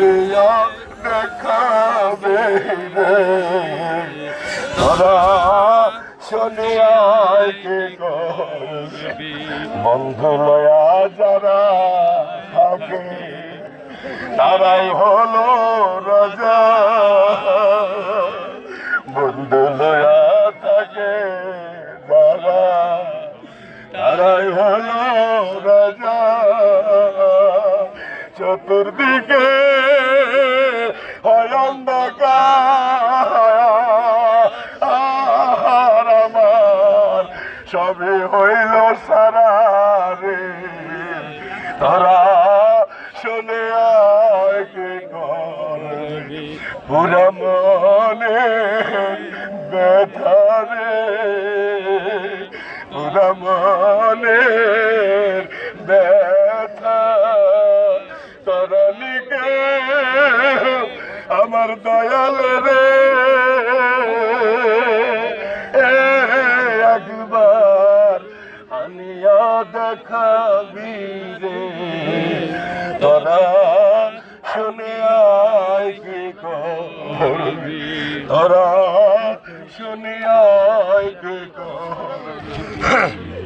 শুনিয়া দেখাবে তোরা শুনিয়া কি করবি? বন্ধু লয়া তারাই হলো রাজা। বন্ধু লয়া থাকে যারা, তারাই হলো রাজা। চতুর্দিকে হয় অন্ধকার। আমার সবই হইল সারা রে। তারা শুনে করবি পুরা মনে ব্যথা রে। পুরা মনে ব্যথা আমার দয়াল রে। একবার আনিয়া দেখাবি রে। তোরা শুনে আয় কি করবি। তোরা শুনে আয় কি করবি।